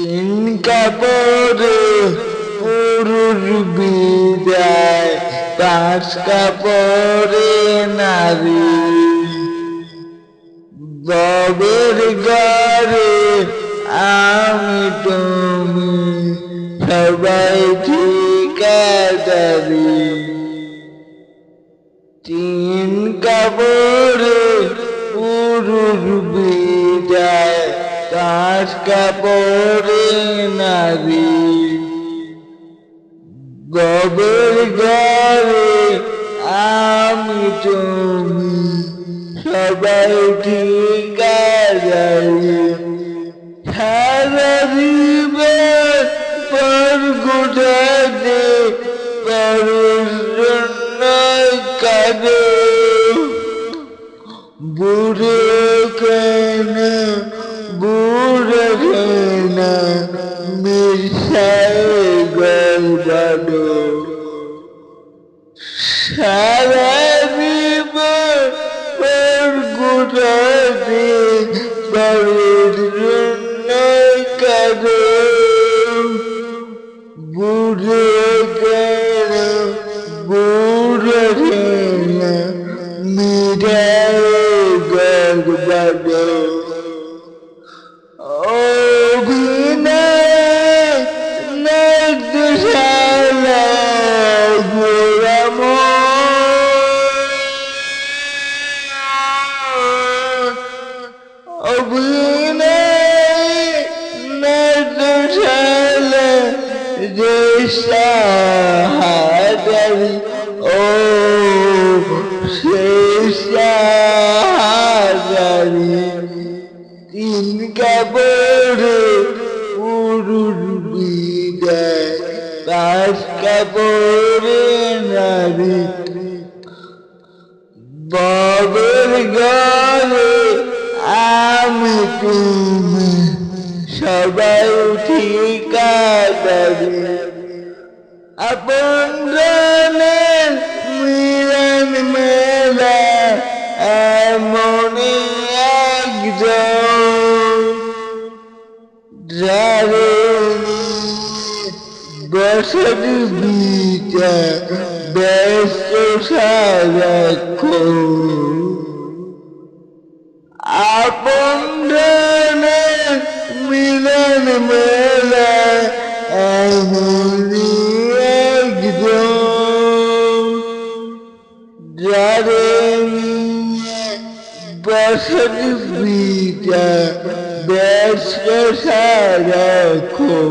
তিন কাপড়ে পুরুষ বিদায় পাঁচ কাপড়ে নারী। ববের ঘরে আমি তুমি, সবাই ঠিকাদারি। তিন কাপড়ে পুরুষ বিদায় পাঁচ কাপড়ে নারী। গবের ঘরে আমি তুমি সবাই ঠিক সারা জীবন পর গোটাতে সারা জীবন পর গোটাতে অভিনয় নদশালা দেশাহারি ও শেষাহারি তিন কাপড়ে পুরুষ বিদায় পাঁচ কাপড়ে নারী ববের তুমি সবাই ঠিকাদারি। আপন মিলন মেলা এমনই একজন যারে বিটা ব্যস্ত সারাক্ষণ আপন মিলন মেলা এমনই একজন যারে বছর বিটা ব্যস্ত সারাক্ষণ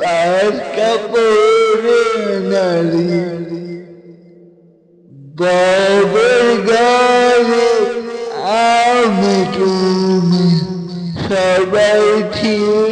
পাঁচ কাপড়ে নারী। ববের গায়ে আমি তুমি সবাই ঠিক